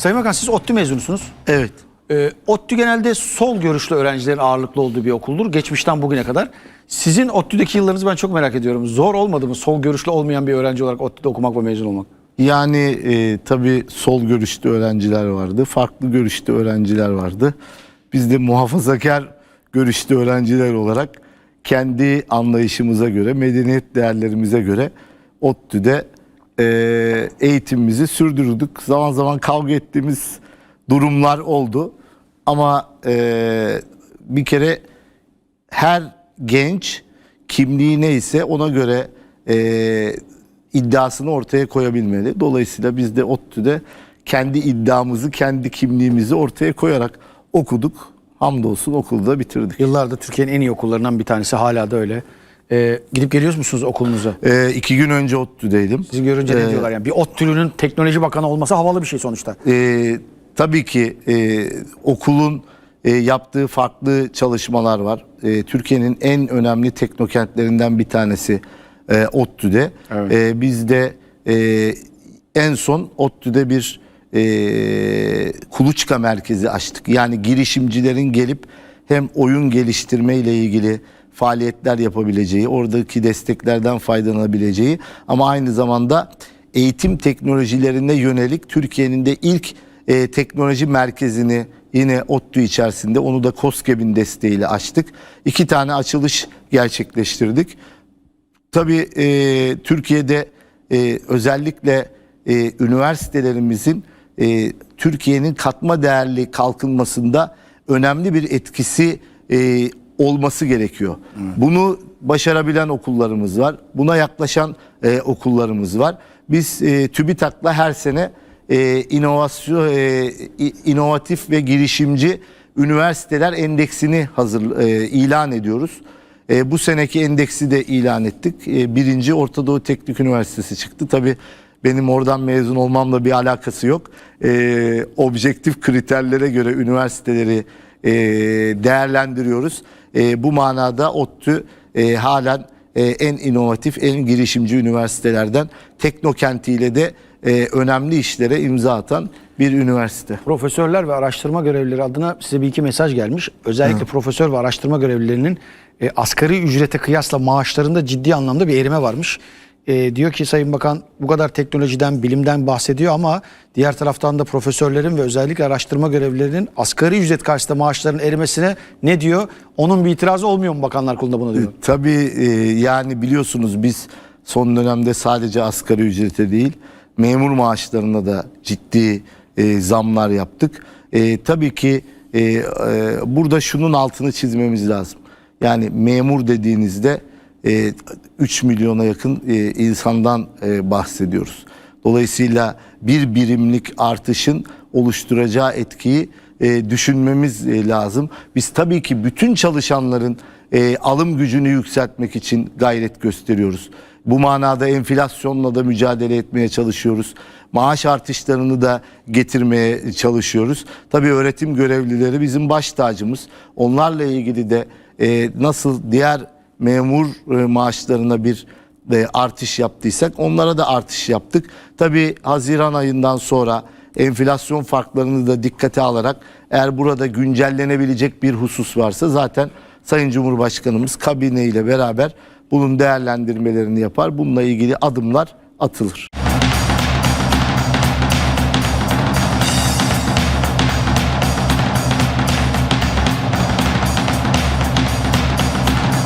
Sayın Bakan siz ODTÜ mezunusunuz. Evet. Ee, ODTÜ genelde sol görüşlü öğrencilerin ağırlıklı olduğu bir okuldur. Geçmişten bugüne kadar. Sizin ODTÜ'deki yıllarınızı ben çok merak ediyorum. Zor olmadı mı sol görüşlü olmayan bir öğrenci olarak ODTÜ'de okumak ve mezun olmak? Yani e, tabii sol görüşlü öğrenciler vardı. Farklı görüşlü öğrenciler vardı. Biz de muhafazakar görüşlü öğrenciler olarak kendi anlayışımıza göre, medeniyet değerlerimize göre ODTÜ'de e, eğitimimizi sürdürdük. Zaman zaman kavga ettiğimiz durumlar oldu. Ama e, bir kere her genç kimliği neyse ona göre e, iddiasını ortaya koyabilmeli. Dolayısıyla biz de ODTÜ'de kendi iddiamızı, kendi kimliğimizi ortaya koyarak okuduk. Hamdolsun okulda bitirdik. Yıllardır Türkiye'nin en iyi okullarından bir tanesi hala da öyle. Ee, gidip geliyor musunuz okulunuza? E, iki gün önce ODTÜ'deydim. Sizi görünce ne diyorlar yani? Bir ODTÜ'nün teknoloji bakanı olması havalı bir şey sonuçta. E, tabii ki e, okulun e, yaptığı farklı çalışmalar var. E, Türkiye'nin en önemli teknokentlerinden bir tanesi e, ODTÜ'de. Evet. E, biz de e, en son ODTÜ'de bir e, kuluçka merkezi açtık. Yani girişimcilerin gelip hem oyun geliştirme ile ilgili faaliyetler yapabileceği, oradaki desteklerden faydalanabileceği ama aynı zamanda eğitim teknolojilerine yönelik Türkiye'nin de ilk e, teknoloji merkezini yine ODTÜ içerisinde onu da KOSGEB'in desteğiyle açtık. İki tane açılış gerçekleştirdik. Tabii e, Türkiye'de e, özellikle e, üniversitelerimizin e, Türkiye'nin katma değerli kalkınmasında önemli bir etkisi e, olması gerekiyor. Bunu başarabilen okullarımız var. Buna yaklaşan e, okullarımız var. Biz e, TÜBİTAK'la her sene e, inovasyon, e, inovatif ve girişimci üniversiteler endeksini hazır e, ilan ediyoruz. E, bu seneki endeksi de ilan ettik. E, birinci Orta Doğu Teknik Üniversitesi çıktı. Tabii benim oradan mezun olmamla bir alakası yok. E, objektif kriterlere göre üniversiteleri e, değerlendiriyoruz. E, bu manada ODTÜ e, halen e, en inovatif, en girişimci üniversitelerden Teknokentiyle de e, önemli işlere imza atan bir üniversite. Profesörler ve araştırma görevlileri adına size bir iki mesaj gelmiş. Özellikle profesör ve araştırma görevlilerinin e, asgari ücrete kıyasla maaşlarında ciddi anlamda bir erime varmış. E, diyor ki Sayın Bakan bu kadar teknolojiden, bilimden bahsediyor ama diğer taraftan da profesörlerin ve özellikle araştırma görevlilerinin asgari ücret karşısında maaşların erimesine ne diyor? Onun bir itirazı olmuyor mu Bakanlar Kurulu'nda buna diyor. Tabii e, yani biliyorsunuz biz son dönemde sadece asgari ücrete değil memur maaşlarına da ciddi e, zamlar yaptık. E, tabii ki e, e, burada şunun altını çizmemiz lazım. Yani memur dediğinizde e, 3 milyona yakın e, insandan e, bahsediyoruz. Dolayısıyla bir birimlik artışın oluşturacağı etkiyi e, düşünmemiz e, lazım. Biz tabii ki bütün çalışanların e, alım gücünü yükseltmek için gayret gösteriyoruz. Bu manada enflasyonla da mücadele etmeye çalışıyoruz. Maaş artışlarını da getirmeye çalışıyoruz. Tabii öğretim görevlileri bizim baş tacımız. Onlarla ilgili de e, nasıl diğer memur e, maaşlarına bir e, artış yaptıysak onlara da artış yaptık. Tabii Haziran ayından sonra enflasyon farklarını da dikkate alarak eğer burada güncellenebilecek bir husus varsa zaten Sayın Cumhurbaşkanımız kabine ile beraber bunun değerlendirmelerini yapar. Bununla ilgili adımlar atılır.